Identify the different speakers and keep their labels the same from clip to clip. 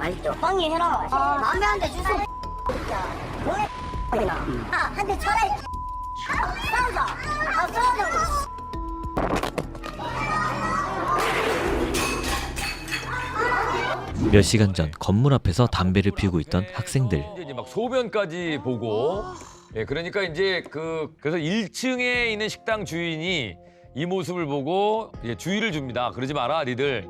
Speaker 1: 맛있죠. 빵이 해라. 담배 한대 주소. 뭐해? 아, 한 대 쳐라. 이 아, 싸우자. 아, 싸우자.
Speaker 2: 몇 시간 전 건물 앞에서 담배를 피우고 있던 학생들.
Speaker 3: 이제 이제 막 소변까지 보고 예 그러니까 이제 그 그래서 1층에 있는 식당 주인이 이 모습을 보고 이제 주의를 줍니다. 그러지 마라 니들.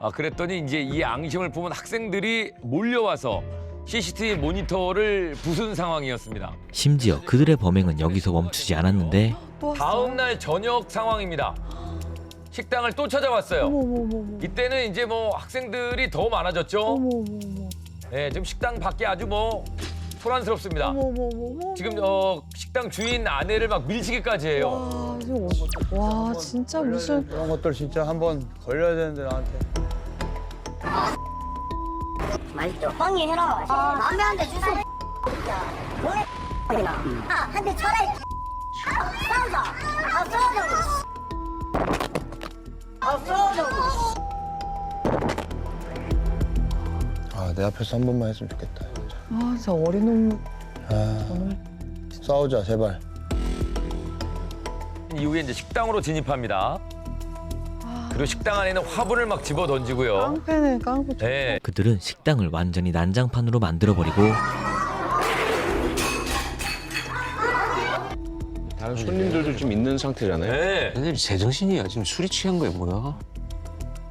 Speaker 3: 아 그랬더니 이제 이 앙심을 품은 학생들이 몰려와서 CCTV 모니터를 부순 상황이었습니다.
Speaker 2: 심지어 그들의 범행은 여기서 멈추지 않았는데
Speaker 4: 또 왔어.
Speaker 3: 다음 날 저녁 상황입니다. 식당을 또 찾아왔어요.
Speaker 4: 어머머머머.
Speaker 3: 이때는 이제 뭐 학생들이 더 많아졌죠.
Speaker 4: 어머머머.
Speaker 3: 예, 지금 식당 밖에 아주 뭐 소란스럽습니다.
Speaker 4: 어머머머머.
Speaker 3: 지금 어 식당 주인 아내를 막 밀치기까지 해요.
Speaker 4: 와, 이거 어- 와 진짜 무슨
Speaker 5: 그런 것들 진짜 한번 걸려야 되는데 나한테.
Speaker 1: 맛있죠. 빵이 해라. 담배 한대 주소. 뭐해? 아, 한 대 쳐라. 이 아, 싸우자. 아, 싸우자. 아, 싸우자.
Speaker 5: 아, 내 앞에서 한 번만 했으면 좋겠다. 진짜.
Speaker 4: 아 진짜 어린 놈
Speaker 5: 아, 싸우자, 제발.
Speaker 3: 이후에 이제 식당으로 진입합니다. 그리고 식당 안에는 화분을 막 집어 던지고요.
Speaker 4: 깡패네 깡패.
Speaker 3: 네.
Speaker 2: 그들은 식당을 완전히 난장판으로 만들어버리고
Speaker 6: 다른 손님들도 좀 있는 상태잖아요.
Speaker 3: 네.
Speaker 7: 얘네들 제정신이야. 지금 술이 취한 거야, 뭐야?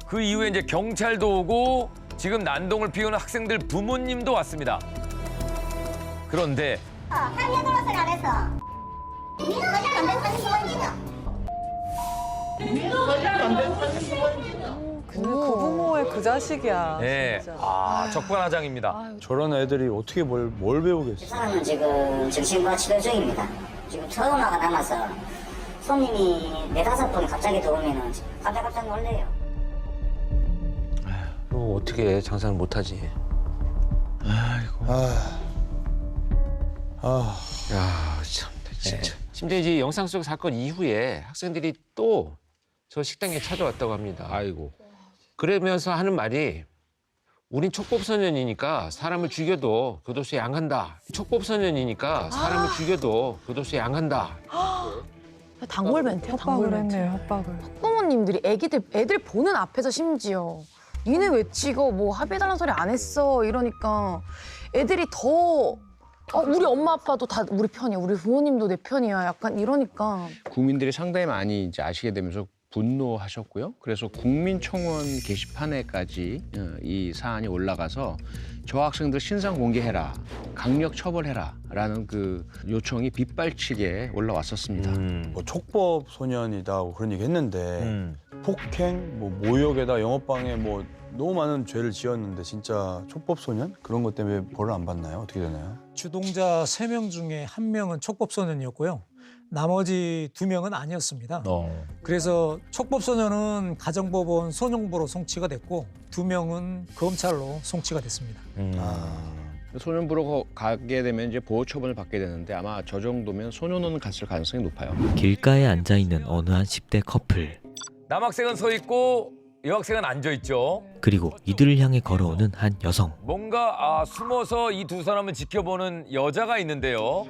Speaker 3: 그 이후에 이제 경찰도 오고 지금 난동을 피우는 학생들 부모님도 왔습니다. 그런데
Speaker 1: 한년 놀았을 안 했어. 니는 거짓 안된 사진 보여주냐?
Speaker 4: 근데 그 부모의 그 자식이야.
Speaker 3: 네.
Speaker 4: 진짜.
Speaker 3: 아 적반하장입니다.
Speaker 4: 아유,
Speaker 5: 저런 애들이 어떻게 뭘, 뭘
Speaker 1: 이
Speaker 5: 배우겠어.
Speaker 1: 사람은 지금 정신과 치료 중입니다. 지금 트라우마가 남아서 손님이 네다섯 분 갑자기 들어오면은 깜짝깜짝 놀래요.
Speaker 7: 너 어떻게 해? 장사를 못하지?
Speaker 5: 아, 아,
Speaker 7: 야, 참, 진짜. 심지어 이제 영상 속 사건 이후에 학생들이 또 저 식당에 찾아왔다고 합니다.
Speaker 6: 아이고.
Speaker 7: 그러면서 하는 말이 우린 촉법소년이니까 사람을 죽여도 교도소에 안 간다. 촉법소년이니까 사람을 죽여도 교도소에 안 간다.
Speaker 8: 단골 멘트야, 단골
Speaker 4: 협박을
Speaker 8: 멘트.
Speaker 4: 했네요 협박을.
Speaker 8: 부모님들이 애기들 애들 보는 앞에서 심지어 니네 왜 찍어 뭐 합의해달라는 소리 안 했어 이러니까 애들이 더 어, 우리 엄마 아빠도 다 우리 편이야 우리 부모님도 내 편이야 약간 이러니까
Speaker 6: 국민들이 상당히 많이 이제 아시게 되면서 분노하셨고요. 그래서 국민청원 게시판에까지 어, 이 사안이 올라가서 저 학생들 신상 공개해라, 강력 처벌해라라는 그 요청이 빗발치게 올라왔었습니다.
Speaker 3: 음.
Speaker 5: 뭐 촉법 소년이다 그런 얘기 했는데
Speaker 3: 음.
Speaker 5: 폭행, 뭐 모욕에다 영업방해 뭐 너무 많은 죄를 지었는데 진짜 촉법 소년 그런 것 때문에 벌을 안 받나요? 어떻게 되나요?
Speaker 9: 주동자 세 명 중에 한명은 촉법 소년이었고요. 나머지 두 명은 아니었습니다.
Speaker 3: 어.
Speaker 9: 그래서 촉법소년은 가정법원 소년부로 송치가 됐고 두 명은 검찰로 송치가 됐습니다.
Speaker 3: 음.
Speaker 5: 아,
Speaker 6: 소년부로 거- 가게 되면 이제 보호 처분을 받게 되는데 아마 저 정도면 소년원은 갔을 가능성이 높아요.
Speaker 2: 길가에 앉아 있는 어느 한 10대 커플
Speaker 3: 남학생은 서 있고 여학생은 앉아 있죠.
Speaker 2: 그리고 이들을 향해 걸어오는 한 여성
Speaker 3: 뭔가 아, 숨어서 이 두 사람을 지켜보는 여자가 있는데요.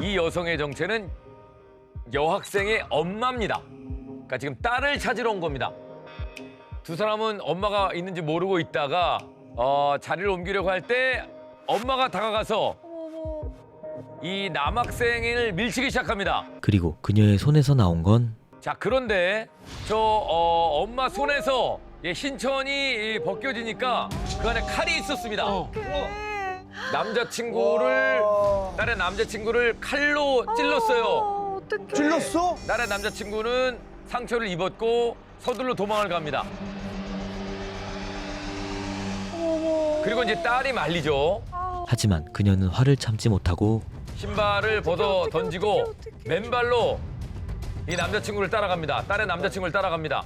Speaker 3: 이 여성의 정체는 여학생의 엄마입니다. 그러니까 지금 딸을 찾으러 온 겁니다. 두 사람은 엄마가 있는지 모르고 있다가 어, 자리를 옮기려고 할 때 엄마가 다가가서 이 남학생을 밀치기 시작합니다.
Speaker 2: 그리고 그녀의 손에서 나온 건
Speaker 3: 자 그런데 저 어, 엄마 손에서 예, 흰천이 이 벗겨지니까 그 안에 칼이 있었습니다. 남자친구를 딸의 남자친구를 칼로 찔렀어요.
Speaker 5: 찔렀어?
Speaker 3: 딸의 남자친구는 상처를 입었고 서둘러 도망을 갑니다. 그리고 이제 딸이 말리죠.
Speaker 2: 하지만 그녀는 화를 참지 못하고
Speaker 3: 신발을 벗어 던지고 맨발로 이 남자친구를 따라갑니다. 딸의 남자친구를 따라갑니다.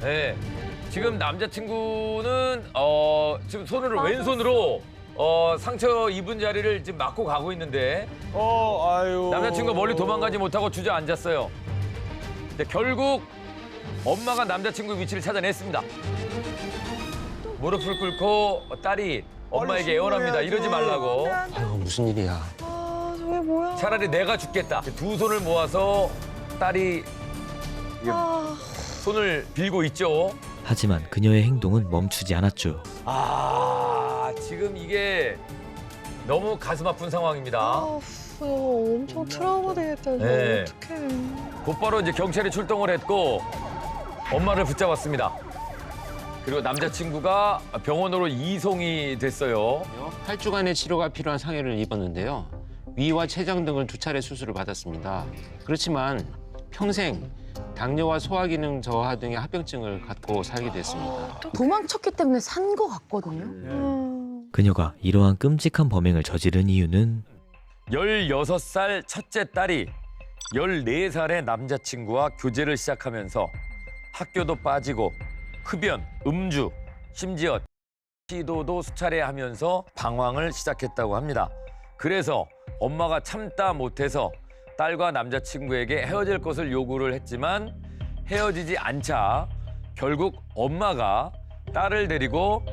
Speaker 3: 네. 지금 남자친구는 어 지금 손을 왼손으로 어 상처 입은 자리를 지금 막고 가고 있는데
Speaker 5: 어, 아유.
Speaker 3: 남자친구가 멀리 도망가지 못하고 주저앉았어요. 근데 결국 엄마가 남자친구 위치를 찾아냈습니다. 무릎을 꿇고 딸이 엄마에게 애원합니다. 이러지 말라고.
Speaker 7: 아유 무슨 일이야.
Speaker 4: 아 저게 뭐야?
Speaker 3: 차라리 내가 죽겠다. 두 손을 모아서 딸이
Speaker 4: 아,
Speaker 3: 손을 빌고 있죠.
Speaker 2: 하지만 그녀의 행동은 멈추지 않았죠.
Speaker 3: 아, 지금 이게 너무 가슴 아픈 상황입니다.
Speaker 4: 아, 엄청 트라우마 되겠다. 저
Speaker 3: 네.
Speaker 4: 어떡해.
Speaker 3: 곧바로 이제 경찰이 출동을 했고 엄마를 붙잡았습니다. 그리고 남자친구가 병원으로 이송이 됐어요.
Speaker 7: 8주간의 치료가 필요한 상해를 입었는데요. 위와 췌장 등을 두 차례 수술을 받았습니다. 그렇지만 평생 당뇨와 소화기능 저하 등의 합병증을 갖고 살게 됐습니다.
Speaker 8: 도망쳤기 때문에 산 거 같거든요.
Speaker 4: 음.
Speaker 2: 그녀가 이러한 끔찍한 범행을 저지른 이유는
Speaker 3: 16살 첫째 딸이 14살의 남자친구와 교제를 시작하면서 학교도 빠지고 흡연, 음주, 심지어 시도도 수차례 하면서 방황을 시작했다고 합니다. 그래서 엄마가 참다 못해서 딸과 남자친구에게 헤어질 것을 요구를 했지만 헤어지지 않자 결국 엄마가 딸을 데리고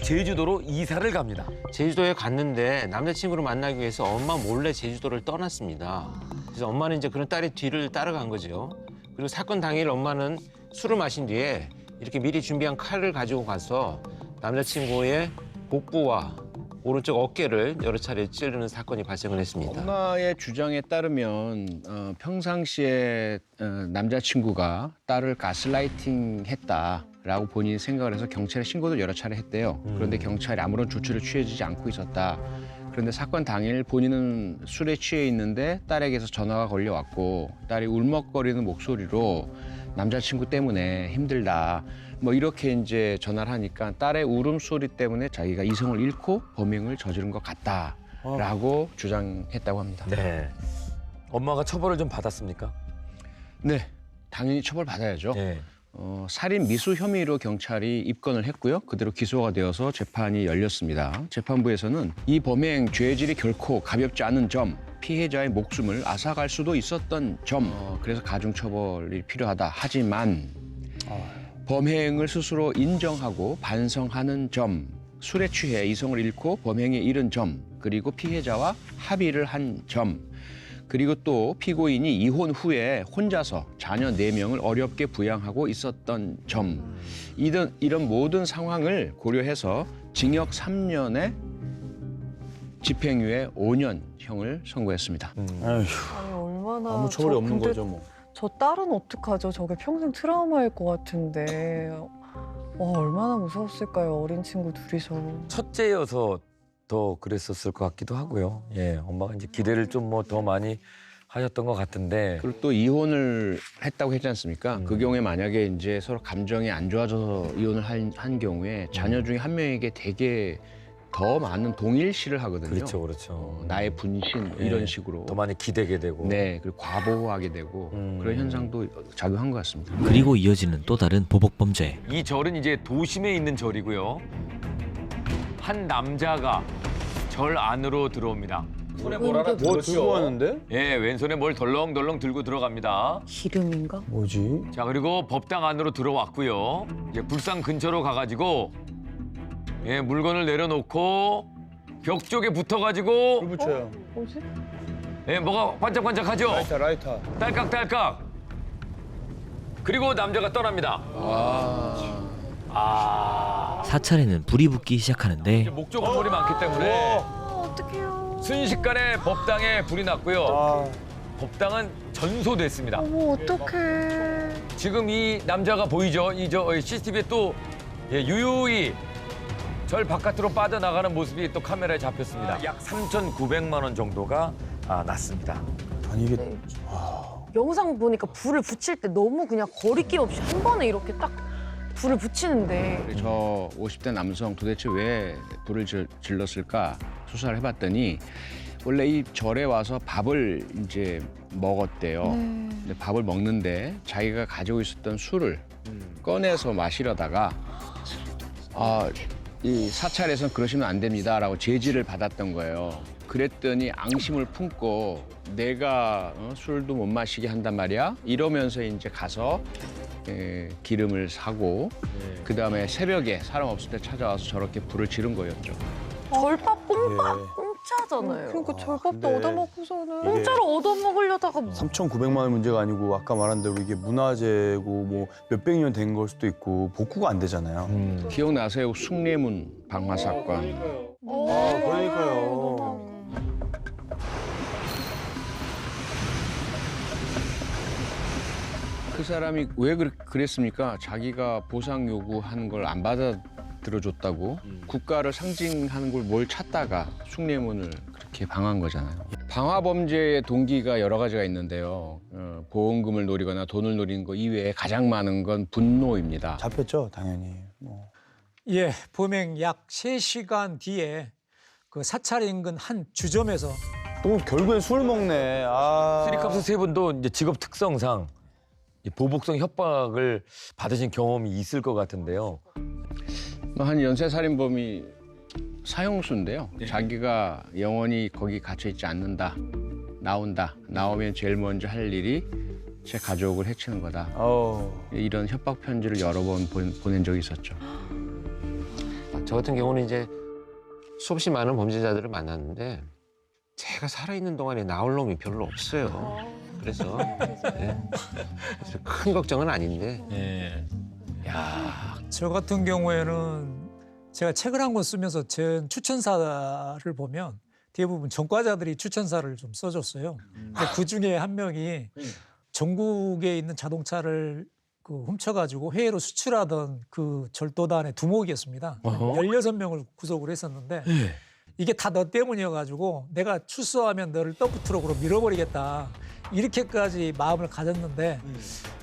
Speaker 3: 제주도로 이사를 갑니다.
Speaker 7: 제주도에 갔는데 남자친구를 만나기 위해서 엄마 몰래 제주도를 떠났습니다. 그래서 엄마는 이제 그런 딸의 뒤를 따라간 거죠. 그리고 사건 당일 엄마는 술을 마신 뒤에 이렇게 미리 준비한 칼을 가지고 가서 남자친구의 복부와 오른쪽 어깨를 여러 차례 찌르는 사건이 발생을 했습니다.
Speaker 6: 엄마의 주장에 따르면 어, 평상시에 어, 남자친구가 딸을 가스라이팅 했다라고 본인이 생각을 해서 경찰에 신고도 여러 차례 했대요. 그런데 경찰이 아무런 조치를 취해지지 않고 있었다. 그런데 사건 당일 본인은 술에 취해 있는데 딸에게서 전화가 걸려왔고 딸이 울먹거리는 목소리로 남자친구 때문에 힘들다. 뭐 이렇게 이제 전화를 하니까 딸의 울음소리 때문에 자기가 이성을 잃고 범행을 저지른 것 같다라고 주장했다고 합니다.
Speaker 3: 네. 엄마가 처벌을 좀 받았습니까?
Speaker 6: 네, 당연히 처벌 받아야죠.
Speaker 3: 네.
Speaker 6: 어, 살인 미수 혐의로 경찰이 입건을 했고요. 그대로 기소가 되어서 재판이 열렸습니다. 재판부에서는 이 범행 죄질이 결코 가볍지 않은 점, 피해자의 목숨을 앗아갈 수도 있었던 점, 어, 그래서 가중 처벌이 필요하다. 하지만 범행을 스스로 인정하고 반성하는 점, 술에 취해 이성을 잃고 범행에 이른 점, 그리고 피해자와 합의를 한 점, 그리고 또 피고인이 이혼 후에 혼자서 자녀 네명을 어렵게 부양하고 있었던 점, 이런, 이런 모든 상황을 고려해서 징역 3년에 집행유예 5년형을 선고했습니다.
Speaker 5: 아휴,
Speaker 4: 아니 얼마나
Speaker 5: 아무 처벌이
Speaker 4: 저
Speaker 5: 없는
Speaker 4: 근데
Speaker 5: 거죠 뭐.
Speaker 4: 저 딸은 어떡하죠? 저게 평생 트라우마일 것 같은데. 와 얼마나 무서웠을까요? 어린 친구 둘이서.
Speaker 3: 첫째여서 더 그랬었을 것 같기도 하고요. 예, 엄마가 이제 기대를 좀 뭐 더 많이 하셨던 것 같은데.
Speaker 6: 그리고 또 이혼을 했다고 했지 않습니까?
Speaker 3: 음.
Speaker 6: 그 경우에 만약에 이제 서로 감정이 안 좋아져서 이혼을 한, 한 경우에 자녀 중에 한 명에게 되게 더 많은 동일시를 하거든요.
Speaker 3: 그렇죠, 그렇죠.
Speaker 6: 어, 나의 분신
Speaker 3: 예.
Speaker 6: 이런 식으로.
Speaker 3: 더 많이 기대게 되고.
Speaker 6: 네, 그리고 과보호하게 되고
Speaker 3: 음.
Speaker 6: 그런 현상도 작용한 것 같습니다.
Speaker 2: 그리고 이어지는 또 다른 보복 범죄.
Speaker 3: 이 절은 이제 도심에 있는 절이고요. 한 남자가 절 안으로 들어옵니다. 손에 뭘 하나
Speaker 5: 뭐 들고 왔는데?
Speaker 3: 예, 왼손에 뭘 덜렁덜렁 들고 들어갑니다.
Speaker 8: 기름인가?
Speaker 5: 뭐지?
Speaker 3: 자, 그리고 법당 안으로 들어왔고요. 이제 불상 근처로 가가지고 예, 물건을 내려놓고 벽 쪽에 붙어가지고
Speaker 5: 불 붙여요.
Speaker 4: 뭐지?
Speaker 3: 예, 뭐가 반짝반짝하죠?
Speaker 5: 라이터 라이터.
Speaker 3: 딸깍딸깍. 그리고 남자가 떠납니다.
Speaker 6: 아,
Speaker 3: 아,
Speaker 2: 사찰에는 불이 붙기 시작하는데
Speaker 3: 목조 건물이 많기 때문에
Speaker 4: 아 어떡해요.
Speaker 3: 순식간에 법당에 불이 났고요.
Speaker 5: 아,
Speaker 3: 법당은 전소됐습니다.
Speaker 4: 어머 어떡해.
Speaker 3: 지금 이 남자가 보이죠? 이 저 CCTV에 또 예, 유유히 절 바깥으로 빠져나가는 모습이 또 카메라에 잡혔습니다. 약 3,900만 원 정도가 아, 났습니다.
Speaker 5: 아니 이게
Speaker 8: 네. 영상 보니까 불을 붙일 때 너무 그냥 거리낌 없이 한 번에 이렇게 딱 불을 붙이는데
Speaker 6: 저 50대 남성 도대체 왜 불을 질- 질렀을까 수사를 해봤더니 원래 이 절에 와서 밥을 이제 먹었대요. 근데 밥을 먹는데 자기가 가지고 있었던 술을 꺼내서 마시려다가 아, 이 사찰에서는 그러시면 안 됩니다라고 제지를 받았던 거예요. 그랬더니 앙심을 품고 내가 어, 술도 못 마시게 한단 말이야. 이러면서 이제 가서 에, 기름을 사고 그 다음에 새벽에 사람 없을 때 찾아와서 저렇게 불을 지른 거였죠.
Speaker 8: 절밥 뽕밥
Speaker 5: 예.
Speaker 8: 공짜잖아요.
Speaker 4: 그러니까 절밥도
Speaker 5: 근데
Speaker 4: 얻어먹고서는
Speaker 5: 이게
Speaker 8: 공짜로 얻어먹으려다가 뭐.
Speaker 5: 3,900만 원 문제가 아니고 아까 말한 대로 이게 문화재고 뭐 몇백 년 된 걸 수도 있고 복구가 안 되잖아요.
Speaker 3: 음.
Speaker 6: 기억나세요? 숭례문 방화 사건.
Speaker 5: 아, 그러니까요.
Speaker 6: 그 사람이 왜 그랬- 그랬습니까? 자기가 보상 요구한 걸 안 받아 들여줬다고 국가를 상징하는 걸 뭘 찾다가 숭례문을 그렇게 방한 거잖아요. 방화 범죄의 동기가 여러 가지가 있는데요. 어, 보험금을 노리거나 돈을 노리는 거 이외에 가장 많은 건 분노입니다.
Speaker 5: 잡혔죠, 당연히. 뭐.
Speaker 9: 예, 범행 약 3시간 뒤에 그 사찰 인근 한 주점에서
Speaker 5: 또 결국엔 술 먹네. 아.
Speaker 3: 쓰리캅스 세 분도 이제 직업 특성상 이 보복성 협박을 받으신 경험이 있을 것 같은데요.
Speaker 6: 뭐한 연쇄살인범이 사형수인데요. 자기가 영원히 거기 갇혀 있지 않는다. 나온다. 나오면 제일 먼저 할 일이 제 가족을 해치는 거다.
Speaker 5: 어.
Speaker 6: 이런 협박 편지를 여러 번 보- 보낸 적이 있었죠.
Speaker 7: 저 같은 경우는 이제 수없이 많은 범죄자들을 만났는데 제가 살아있는 동안에 나올 놈이 별로 없어요. 그래서 예. 그래서 큰 걱정은 아닌데
Speaker 3: 예. 야,
Speaker 9: 저 같은 경우에는 제가 책을 한 권 쓰면서 제 추천사를 보면 대부분 전과자들이 추천사를 좀 써줬어요. 근데 그 중에 한 명이 전국에 있는 자동차를 그 훔쳐가지고 해외로 수출하던 그 절도단의 두목이었습니다.
Speaker 3: 어허.
Speaker 9: 16명을 구속을 했었는데
Speaker 3: 예.
Speaker 9: 이게 다 너 때문이어가지고 내가 출소하면 너를 더프트럭으로 밀어버리겠다. 이렇게까지 마음을 가졌는데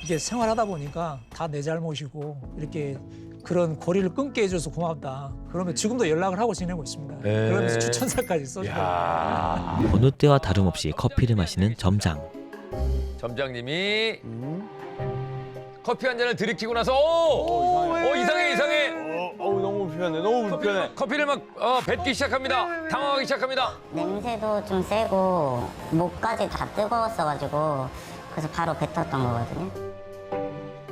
Speaker 9: 이게 생활하다 보니까 다 내 잘못이고 이렇게 그런 고리를 끊게 해줘서 고맙다. 그러면 지금도 연락을 하고 지내고 있습니다.
Speaker 3: 에.
Speaker 9: 그러면서 추천사까지 써주고.
Speaker 3: 야.
Speaker 2: 어느 때와 다름없이 커피를 마시는 점장.
Speaker 3: 점장님이
Speaker 5: 음?
Speaker 3: 커피 한 잔을 들이키고 나서 오, 어, 이상해 이상해.
Speaker 5: 어, 어우, 너무 불편해. 너무 불편해.
Speaker 3: 커피를 막 어, 뱉기 시작합니다. 당황하기 시작합니다.
Speaker 1: 냄새도 좀 세고 목까지 다 뜨거웠어가지고 그래서 바로 뱉었던 거거든요.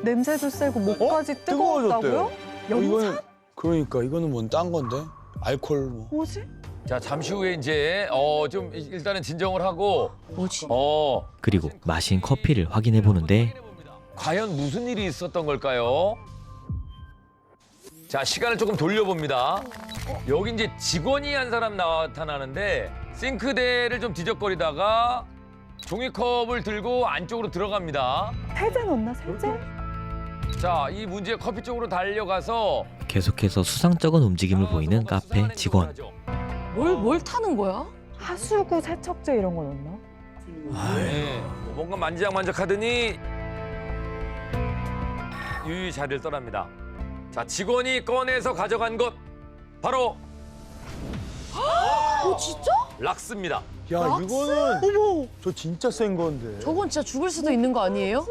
Speaker 4: 냄새도 세고 목까지
Speaker 5: 어? 뜨거워졌대요.
Speaker 4: 뜨거웠다고요?
Speaker 5: 어, 이거는 그러니까 이거는 뭔 딴 건데? 알콜 뭐.
Speaker 4: 뭐지?
Speaker 3: 자 잠시 후에 이제 어 좀 일단은 진정을 하고
Speaker 8: 뭐지?
Speaker 3: 어
Speaker 2: 그리고 마신 커피를 확인해 보는데
Speaker 3: 과연 무슨 일이 있었던 걸까요? 자 시간을 조금 돌려봅니다. 여기 이제 직원이 한 사람 나타나는데 싱크대를 좀 뒤적거리다가 종이컵을 들고 안쪽으로 들어갑니다.
Speaker 4: 세제 넣나 세제?
Speaker 3: 자 이 문제 커피 쪽으로 달려가서
Speaker 2: 계속해서 수상쩍은 움직임을 보이는 카페 직원.
Speaker 8: 뭘, 뭘 타는 거야?
Speaker 4: 하수구 세척제 이런 거 넣나?
Speaker 3: 네. 뭔가 만지작만작하더니 유유 자리를 떠납니다. 자 직원이 꺼내서 가져간 것 바로
Speaker 8: 어, 진짜?
Speaker 3: 락스입니다.
Speaker 5: 야, 이거는
Speaker 4: 어머,
Speaker 5: 저 진짜 센 건데.
Speaker 8: 저건 진짜 죽을 수도 있는 거 아니에요?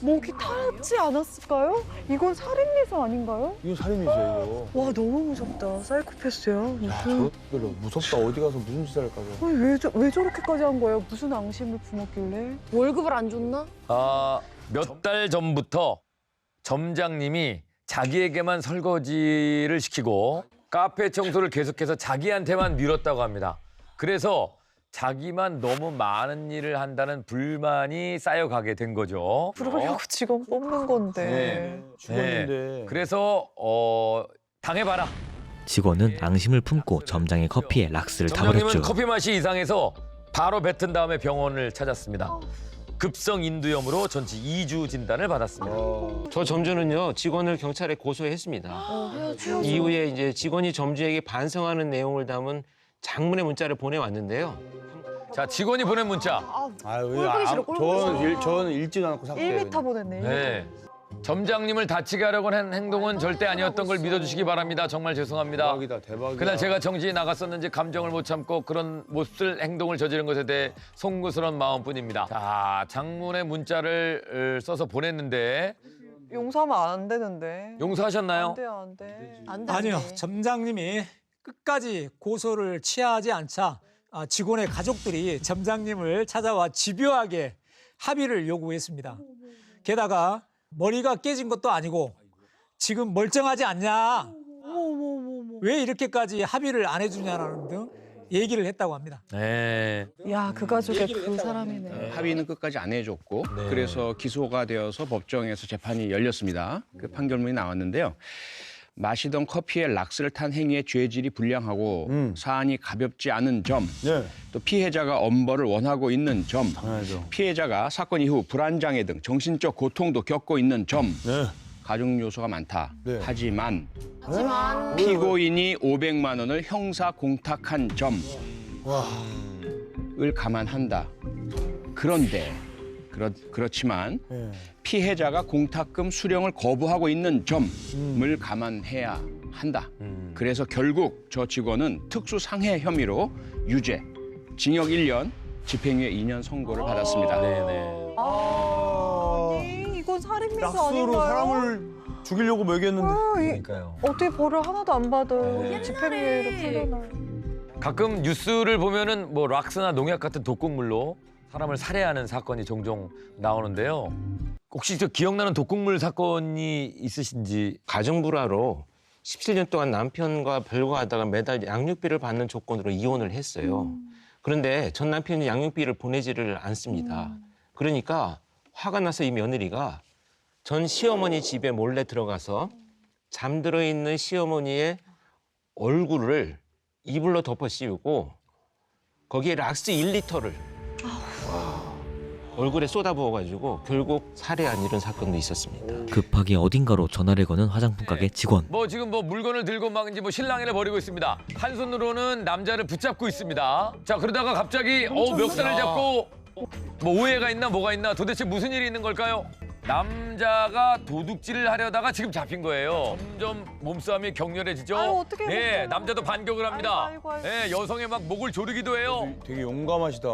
Speaker 4: 목이 타지 않았을까요? 이건 살인미수 아닌가요?
Speaker 5: 이거 살인이죠,
Speaker 4: 와 너무 무섭다. 사이코패스야.
Speaker 5: 이거. 야, 저것들로 무섭다. 어디 가서 무슨 짓을 할까 봐.
Speaker 4: 아니, 왜, 저, 왜 저렇게까지 한 거예요? 무슨 앙심을 품었길래?
Speaker 8: 월급을 안 줬나?
Speaker 3: 아, 몇 달 전부터 점장님이 자기에게만 설거지를 시키고 카페 청소를 계속해서 자기한테만 밀었다고 합니다. 그래서 자기만 너무 많은 일을 한다는 불만이 쌓여가게 된 거죠.
Speaker 4: 그러려고 직원 뽑는 건데.
Speaker 3: 네.
Speaker 5: 죽었는데.
Speaker 3: 그래서 어, 당해봐라.
Speaker 2: 직원은 앙심을 품고 점장의 커피에 락스를
Speaker 3: 점장님은
Speaker 2: 타버렸죠.
Speaker 3: 커피 맛이 이상해서 바로 뱉은 다음에 병원을 찾았습니다. 급성 인두염으로 전치 2주 진단을 받았습니다.
Speaker 5: 어.
Speaker 7: 저 점주는요 직원을 경찰에 고소했습니다.
Speaker 8: 어, 헤어져.
Speaker 7: 이후에 이제 직원이 점주에게 반성하는 내용을 담은 장문의 문자를 보내왔는데요.
Speaker 3: 자, 직원이 보낸 문자.
Speaker 5: 아, 왜
Speaker 8: 꼴보기 싫어,
Speaker 5: 아,
Speaker 8: 꼴보기
Speaker 5: 저는
Speaker 8: 싫어.
Speaker 5: 일, 저는 읽지도 않고 삭제해요.
Speaker 4: 1m 보냈네. 1m.
Speaker 3: 네. 점장님을 다치게 하려고 한 행동은 절대 아니었던 걸 믿어주시기 바랍니다. 정말 죄송합니다.
Speaker 5: 대박이다, 대박이다.
Speaker 3: 그날 제가 정신이 나갔었는지 감정을 못 참고 그런 못쓸 행동을 저지른 것에 대해 송구스러운 마음뿐입니다. 자, 장문의 문자를 어, 써서 보냈는데
Speaker 4: 용서하면 안 되는데.
Speaker 3: 용서하셨나요?
Speaker 4: 안 돼, 안 돼.
Speaker 8: 안 돼.
Speaker 9: 아니요. 점장님이 끝까지 고소를 취하지 않자 아, 직원의 가족들이 점장님을 찾아와 집요하게 합의를 요구했습니다. 게다가 머리가 깨진 것도 아니고 지금 멀쩡하지 않냐? 왜 이렇게까지 합의를 안 해주냐라는 등 얘기를 했다고 합니다.
Speaker 3: 네.
Speaker 4: 야, 그 가족의 그 사람이네.
Speaker 6: 합의는 끝까지 안 해줬고 그래서 기소가 되어서 법정에서 재판이 열렸습니다. 그 판결문이 나왔는데요. 마시던 커피에 락스를 탄 행위의 죄질이 불량하고
Speaker 5: 음.
Speaker 6: 사안이 가볍지 않은 점,
Speaker 5: 네.
Speaker 6: 또 피해자가 엄벌을 원하고 있는 점,
Speaker 5: 당연하죠.
Speaker 6: 피해자가 사건 이후 불안장애 등 정신적 고통도 겪고 있는 점,
Speaker 5: 네.
Speaker 6: 가족 요소가 많다.
Speaker 5: 네.
Speaker 6: 하지만
Speaker 8: 하지만
Speaker 6: 피고인이 500만 원을 형사 공탁한 점을
Speaker 5: 와.
Speaker 6: 감안한다. 그런데 그렇, 그렇지만
Speaker 5: 네.
Speaker 6: 피해자가 공탁금 수령을 거부하고 있는 점을 감안해야 한다. 그래서 결국 저 직원은 특수상해 혐의로 유죄, 징역 1년, 집행유예 2년 선고를 받았습니다.
Speaker 3: 네네.
Speaker 4: 아, 아니, 이건 살인미수 아닌가요?
Speaker 5: 사람을 죽이려고 먹였는데.
Speaker 3: 그러니까요.
Speaker 4: 어떻게 벌을 하나도 안 받아?
Speaker 3: 네.
Speaker 4: 집행유예로 풀려나.
Speaker 3: 가끔 뉴스를 보면은 뭐 락스나 농약 같은 독극물로 사람을 살해하는 사건이 종종 나오는데요. 혹시 저 기억나는 독극물 사건이 있으신지?
Speaker 7: 가정불화로 17년 동안 남편과 별거하다가 매달 양육비를 받는 조건으로 이혼을 했어요. 그런데 전 남편이 양육비를 보내지를 않습니다. 그러니까 화가 나서 이 며느리가 전 시어머니 집에 몰래 들어가서 잠들어 있는 시어머니의 얼굴을 이불로 덮어 씌우고 거기에 락스 1리터를 얼굴에 쏟아부어가지고 결국 살해한 이런 사건도 있었습니다.
Speaker 2: 급하게 어딘가로 전화를 거는 화장품 가게 직원.
Speaker 3: 뭐 지금 뭐 물건을 들고 막 이제 뭐 실랑이를 벌이고 있습니다. 한 손으로는 남자를 붙잡고 있습니다. 자 그러다가 갑자기 어 멱살을 잡고 뭐 오해가 있나 뭐가 있나 도대체 무슨 일이 있는 걸까요? 남자가 도둑질을 하려다가 지금 잡힌 거예요. 점점 몸싸움이 격렬해지죠.
Speaker 4: 아유, 어떡해,
Speaker 3: 예,
Speaker 4: 진짜.
Speaker 3: 남자도 반격을 합니다.
Speaker 4: 아이고, 아이고, 아이고.
Speaker 3: 예, 여성의 막 목을 조르기도 해요.
Speaker 5: 되게 용감하시다.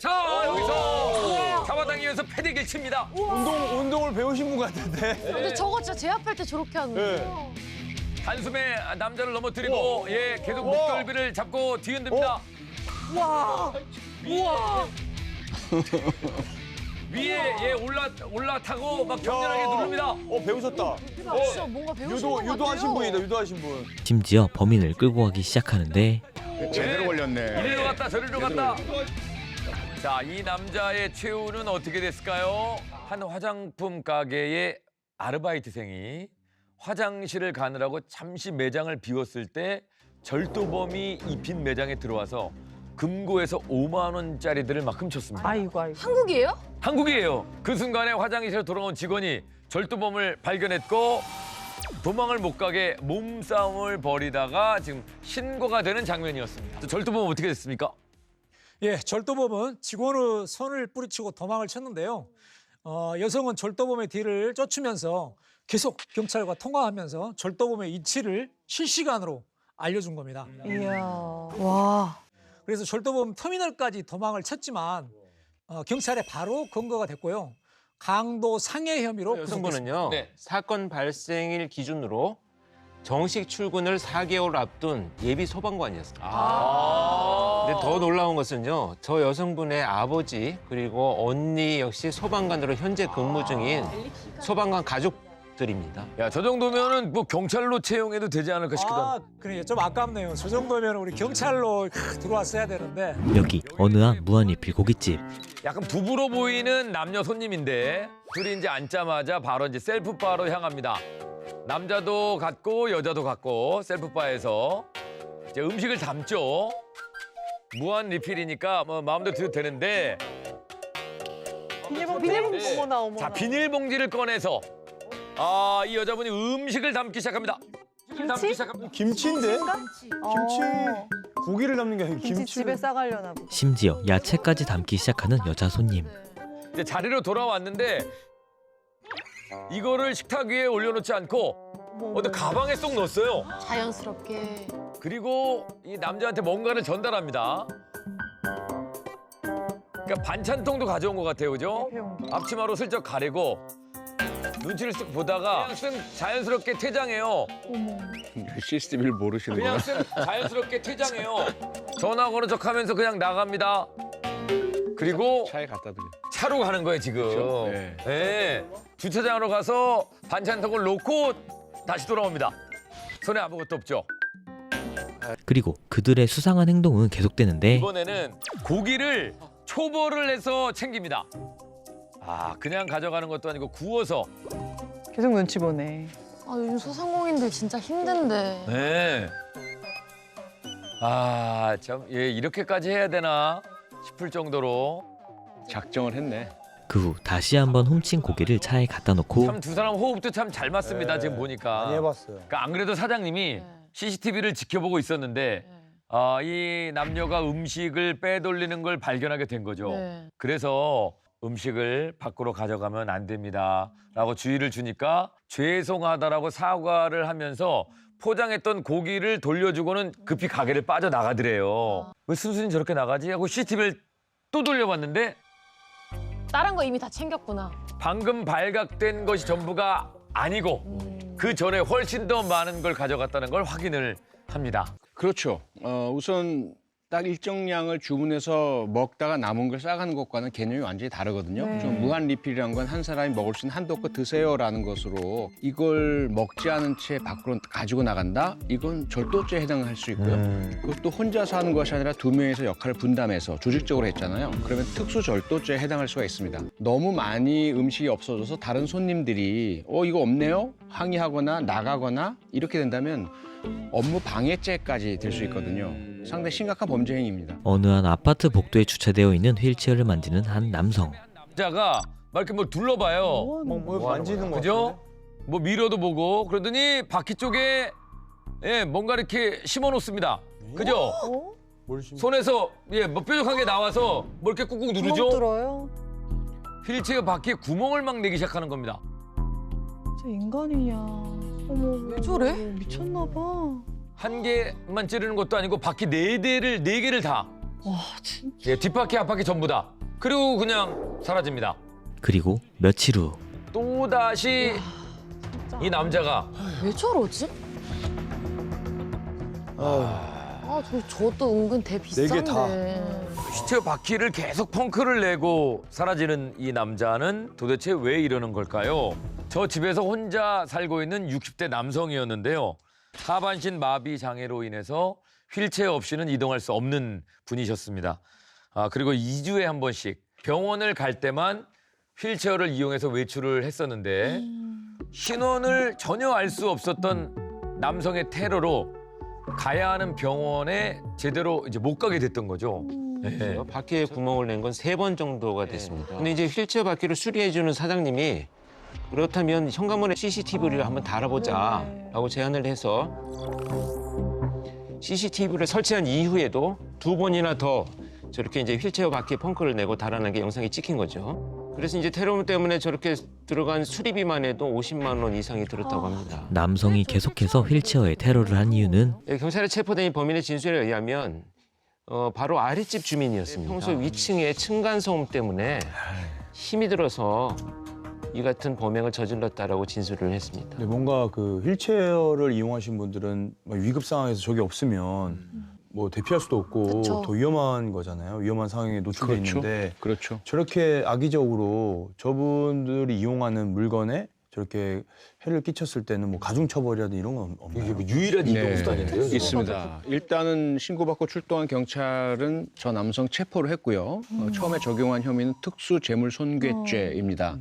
Speaker 3: 자 여기서 잡아당기면서 패대기를 칩니다.
Speaker 5: 운동 운동을 배우신 분 같은데.
Speaker 8: 근데 저거 진짜 제압할 때 저렇게 하는데요.
Speaker 5: 네.
Speaker 3: 단숨에 남자를 넘어뜨리고 예 계속
Speaker 5: 우와.
Speaker 3: 목덜미를 잡고 뒤흔듭니다.
Speaker 4: 와, 우와.
Speaker 3: 위에 예 올라 올라타고 막 격렬하게 누릅니다.
Speaker 5: 어 배우셨다.
Speaker 8: 진짜 뭔가 배우신
Speaker 5: 유도
Speaker 8: 것 같아요.
Speaker 5: 유도하신 분이다. 유도하신 분.
Speaker 2: 심지어 범인을 끌고 가기 시작하는데
Speaker 6: 제대로 걸렸네.
Speaker 3: 이리로 갔다 저리로 갔다. 자, 이 남자의 최후는 어떻게 됐을까요? 한 화장품 가게의 아르바이트생이 화장실을 가느라고 잠시 매장을 비웠을 때 절도범이 이 빈 매장에 들어와서 금고에서 5만 원짜리들을 막 훔쳤습니다.
Speaker 4: 아이고, 아이고.
Speaker 8: 한국이에요?
Speaker 3: 한국이에요. 그 순간에 화장실에 돌아온 직원이 절도범을 발견했고 도망을 못 가게 몸싸움을 벌이다가 지금 신고가 되는 장면이었습니다. 절도범 어떻게 됐습니까?
Speaker 9: 예, 절도범은 직원의 손을 뿌리치고 도망을 쳤는데요. 어, 여성은 절도범의 뒤를 쫓으면서 계속 경찰과 통화하면서 절도범의 위치를 실시간으로 알려준 겁니다.
Speaker 4: 이야. 와.
Speaker 9: 그래서 절도범 터미널까지 도망을 쳤지만 어, 경찰에 바로 검거가 됐고요. 강도 상해 혐의로 구속됐습니다.
Speaker 7: 여성분은요
Speaker 3: 네.
Speaker 7: 사건 발생일 기준으로 정식 출근을 4개월 앞둔 예비 소방관이었습니다.
Speaker 3: 아.
Speaker 7: 근데 더 놀라운 것은요 저 여성분의 아버지 그리고 언니 역시 소방관으로 현재 근무 중인 소방관 가족들입니다.
Speaker 3: 야, 저 정도면은 뭐 경찰로 채용해도 되지 않을까 싶기도
Speaker 9: 아,
Speaker 3: 합니다.
Speaker 9: 그래 좀 아깝네요. 저 정도면 우리 경찰로 크, 들어왔어야 되는데
Speaker 2: 여기 어느 한 무한리필 고깃집.
Speaker 3: 약간 부부로 보이는 남녀 손님인데 둘이 이제 앉자마자 바로 이제 셀프바로 향합니다. 남자도 갔고 여자도 갔고 셀프바에서 이제 음식을 담죠. 무한 리필이니까 뭐 마음대로 드셔도 되는데
Speaker 4: 비닐봉지. 비닐봉지. 어머나, 어머나.
Speaker 3: 자 비닐봉지를 꺼내서 아 이 여자분이 음식을 담기 시작합니다. 음식을 담기
Speaker 4: 김치?
Speaker 3: 시작합니다.
Speaker 5: 김치인데? 김치.
Speaker 4: 어,
Speaker 5: 고기를 담는 게 아니고
Speaker 4: 김치 집에. 싸가려나 보다.
Speaker 2: 심지어 야채까지 담기 시작하는 여자 손님.
Speaker 3: 이제 자리로 돌아왔는데 이거를 식탁 위에 올려놓지 않고 어디 가방에 쏙 넣었어요.
Speaker 8: 자연스럽게.
Speaker 3: 그리고 이 남자한테 뭔가를 전달합니다. 그러니까 반찬통도 가져온 것 같아요, 그죠?
Speaker 4: 배운
Speaker 3: 앞치마로 슬쩍 가리고 눈치를 쓱 보다가 그냥 쓱 자연스럽게 퇴장해요.
Speaker 6: 시스템을 모르시는
Speaker 3: 그냥
Speaker 6: 거야?
Speaker 3: 쓱 자연스럽게 퇴장해요. 전화 거는 척하면서 그냥 나갑니다. 그리고
Speaker 6: 차에 갖다 드려.
Speaker 3: 차로 가는 거예요 지금.
Speaker 6: 그렇죠. 네.
Speaker 3: 네. 주차장으로 가서 반찬통을 놓고 다시 돌아옵니다. 손에 아무것도 없죠.
Speaker 2: 그리고 그들의 수상한 행동은 계속되는데
Speaker 3: 이번에는 고기를 초벌을 해서 챙깁니다. 아 그냥 가져가는 것도 아니고 구워서.
Speaker 4: 계속 눈치 보네.
Speaker 8: 아 요즘 소상공인들 진짜 힘든데.
Speaker 3: 네. 아참 예, 이렇게까지 해야 되나 싶을 정도로
Speaker 6: 작정을 했네.
Speaker 2: 그 후 다시 한번 훔친 고기를 차에 갖다 놓고
Speaker 3: 참 두 사람 호흡도 참 잘 맞습니다
Speaker 5: 네.
Speaker 3: 지금 보니까.
Speaker 5: 많이 해봤어요.
Speaker 3: 그러니까 안 그래도 사장님이
Speaker 8: 네.
Speaker 3: CCTV를 지켜보고 있었는데
Speaker 8: 네.
Speaker 3: 아, 이 남녀가 음식을 빼돌리는 걸 발견하게 된 거죠.
Speaker 8: 네.
Speaker 3: 그래서 음식을 밖으로 가져가면 안 됩니다라고 주의를 주니까 죄송하다라고 사과를 하면서 포장했던 고기를 돌려주고는 급히 가게를 빠져나가더래요. 왜 순순히 저렇게 나가지? 하고 CCTV를 또 돌려봤는데
Speaker 8: 다른 거 이미 다 챙겼구나.
Speaker 3: 방금 발각된 것이 전부가 아니고
Speaker 8: 음.
Speaker 3: 그 전에 훨씬 더 많은 걸 가져갔다는 걸 확인을 합니다.
Speaker 6: 그렇죠. 어, 우선 딱 일정량을 주문해서 먹다가 남은 걸 싸가는 것과는 개념이 완전히 다르거든요.
Speaker 4: 네.
Speaker 6: 좀 무한 리필이란 건 한 사람이 먹을 수 있는 한도껏 드세요라는 것으로 이걸 먹지 않은 채 밖으로 가지고 나간다? 이건 절도죄에 해당할 수 있고요. 그것도 혼자서 하는 것이 아니라 두 명이서 역할을 분담해서 조직적으로 했잖아요. 그러면 특수 절도죄에 해당할 수가 있습니다. 너무 많이 음식이 없어져서 다른 손님들이 어 이거 없네요 항의하거나 나가거나 이렇게 된다면 업무 방해죄까지 될 수 있거든요. 상당히 심각한 범죄 행위입니다.
Speaker 2: 어느 한 아파트 복도에 주차되어 있는 휠체어를 만지는 한 남성.
Speaker 3: 자가 막 이렇게 뭘 둘러봐요.
Speaker 4: 뭐,
Speaker 5: 뭐,
Speaker 3: 뭐뭐 하는
Speaker 5: 만지는 거
Speaker 3: 그죠? 뭐 미러도 보고 그러더니 바퀴 쪽에 예 뭔가 이렇게 심어 놓습니다. 그죠?
Speaker 4: 어?
Speaker 5: 뭘 심...
Speaker 3: 손에서 예뭐 뾰족한 게 나와서 뭐 이렇게 꾹꾹
Speaker 4: 구멍
Speaker 3: 누르죠?
Speaker 4: 뚫어요?
Speaker 3: 휠체어 바퀴에 구멍을 막 내기 시작하는 겁니다.
Speaker 4: 저 인간이냐. 어머,
Speaker 8: 왜 저래?
Speaker 4: 미쳤나 봐.
Speaker 3: 한 개만 찌르는 것도 아니고 바퀴 네 대를 네 개를 다
Speaker 4: 와, 진짜.
Speaker 3: 예, 뒷바퀴 앞바퀴 전부 다 그리고 그냥 사라집니다.
Speaker 2: 그리고 며칠 후
Speaker 3: 또 다시 이 남자가
Speaker 8: 왜 저러지? 아, 저, 저도 은근 대 비싼데.
Speaker 5: 개 다.
Speaker 3: 휠체어 바퀴를 계속 펑크를 내고 사라지는 이 남자는 도대체 왜 이러는 걸까요? 저 집에서 혼자 살고 있는 60대 남성이었는데요. 하반신 마비 장애로 인해서 휠체어 없이는 이동할 수 없는 분이셨습니다. 아, 그리고 2주에 한 번씩 병원을 갈 때만 휠체어를 이용해서 외출을 했었는데 신원을 전혀 알 수 없었던 남성의 테러로 가야 하는 병원에 제대로 이제 못 가게 됐던 거죠. 네.
Speaker 7: 바퀴에 구멍을 낸 건 세 번 정도가 됐습니다. 근데 이제 휠체어 바퀴를 수리해주는 사장님이 그렇다면 현관문에 CCTV를 한번 달아보자라고 제안을 해서 CCTV를 설치한 이후에도 두 번이나 더 저렇게 이제 휠체어 바퀴에 펑크를 내고 달아난 게 영상이 찍힌 거죠. 그래서 이제 테러 때문에 저렇게 들어간 수리비만 해도 50만 원 이상이 들었다고 합니다.
Speaker 2: 남성이 계속해서 휠체어에 테러를 한 이유는
Speaker 7: 예, 경찰에 체포된 이 범인의 진술에 의하면 어, 바로 아랫집 주민이었습니다. 평소 위층의 층간 소음 때문에 힘이 들어서 이 같은 범행을 저질렀다라고 진술을 했습니다.
Speaker 5: 근데 뭔가 그 휠체어를 이용하신 분들은 막 위급 상황에서 저게 없으면 뭐 대피할 수도 없고
Speaker 8: 그쵸.
Speaker 5: 더 위험한 거잖아요. 위험한 상황에 노출돼
Speaker 6: 그렇죠.
Speaker 5: 있는데
Speaker 6: 그렇죠.
Speaker 5: 저렇게 악의적으로 저분들이 이용하는 물건에 저렇게 해를 끼쳤을 때는 뭐 가중 처벌이라든 이런 건 없나요?
Speaker 3: 유일한
Speaker 6: 네,
Speaker 3: 수단인데요. 이거?
Speaker 6: 있습니다. 일단은 신고받고 출동한 경찰은 저 남성 체포를 했고요. 어, 처음에 적용한 혐의는 특수 재물 손괴죄입니다.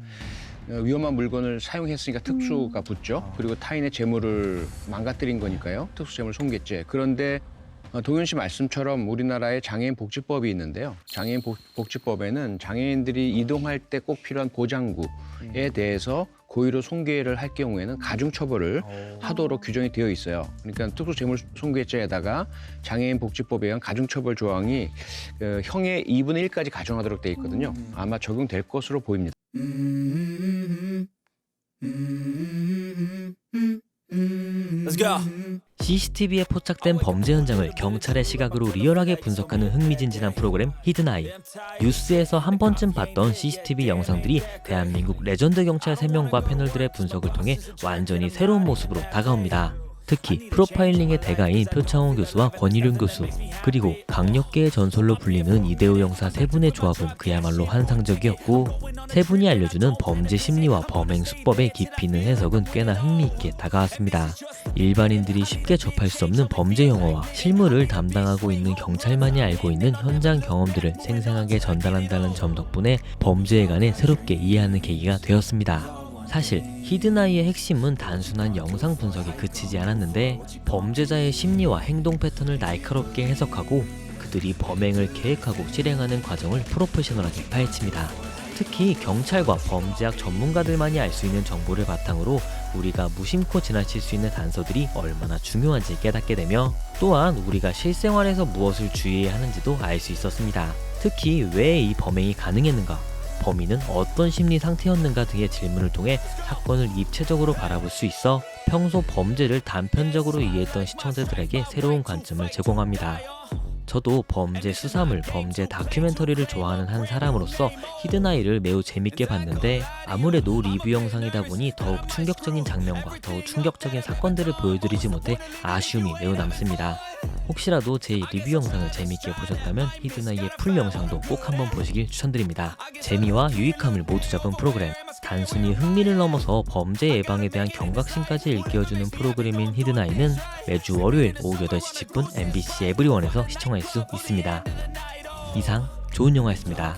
Speaker 6: 어, 위험한 물건을 사용했으니까 특수가 붙죠. 그리고 타인의 재물을 망가뜨린 거니까요. 특수 재물 손괴죄. 그런데 어, 동현 씨 말씀처럼 우리나라에 장애인 복지법이 있는데요. 장애인 복- 복지법에는 장애인들이 이동할 때 꼭 필요한 보장구에 대해서 고의로 손괴를 할 경우에는 가중 처벌을 하도록 규정이 되어 있어요. 그러니까 특수 재물 손괴죄에다가 장애인 복지법에 의한 가중 처벌 조항이 그 형의 2분의 1까지 가중하도록 되어 있거든요. 아마 적용될 것으로 보입니다.
Speaker 2: CCTV에 포착된 범죄 현장을 경찰의 시각으로 리얼하게 분석하는 흥미진진한 프로그램 히든아이. 뉴스에서 한 번쯤 봤던 CCTV 영상들이 대한민국 레전드 경찰 3명과 패널들의 분석을 통해 완전히 새로운 모습으로 다가옵니다. 특히 프로파일링의 대가인 표창원 교수와 권일윤 교수 그리고 강력계의 전설로 불리는 이대호 형사 세 분의 조합은 그야말로 환상적이었고 세 분이 알려주는 범죄 심리와 범행 수법의 깊이 있는 해석은 꽤나 흥미있게 다가왔습니다. 일반인들이 쉽게 접할 수 없는 범죄 용어와 실무를 담당하고 있는 경찰만이 알고 있는 현장 경험들을 생생하게 전달한다는 점 덕분에 범죄에 관해 새롭게 이해하는 계기가 되었습니다. 사실 히든아이의 핵심은 단순한 영상 분석에 그치지 않았는데 범죄자의 심리와 행동 패턴을 날카롭게 해석하고 그들이 범행을 계획하고 실행하는 과정을 프로페셔널하게 파헤칩니다. 특히 경찰과 범죄학 전문가들만이 알 수 있는 정보를 바탕으로 우리가 무심코 지나칠 수 있는 단서들이 얼마나 중요한지 깨닫게 되며 또한 우리가 실생활에서 무엇을 주의해야 하는지도 알 수 있었습니다. 특히 왜 이 범행이 가능했는가, 범인은 어떤 심리 상태였는가 등의 질문을 통해 사건을 입체적으로 바라볼 수 있어 평소 범죄를 단편적으로 이해했던 시청자들에게 새로운 관점을 제공합니다. 저도 범죄 수사물, 범죄 다큐멘터리를 좋아하는 한 사람으로서 히든아이를 매우 재밌게 봤는데 아무래도 리뷰 영상이다 보니 더욱 충격적인 장면과 더욱 충격적인 사건들을 보여드리지 못해 아쉬움이 매우 남습니다. 혹시라도 제 리뷰 영상을 재밌게 보셨다면 히든아이의 풀 영상도 꼭 한번 보시길 추천드립니다. 재미와 유익함을 모두 잡은 프로그램. 단순히 흥미를 넘어서 범죄 예방에 대한 경각심까지 일깨워주는 프로그램인 히든아이는 매주 월요일 오후 8시 10분 MBC 에브리원에서 시청할 수 있습니다. 이상 좋은 영화였습니다.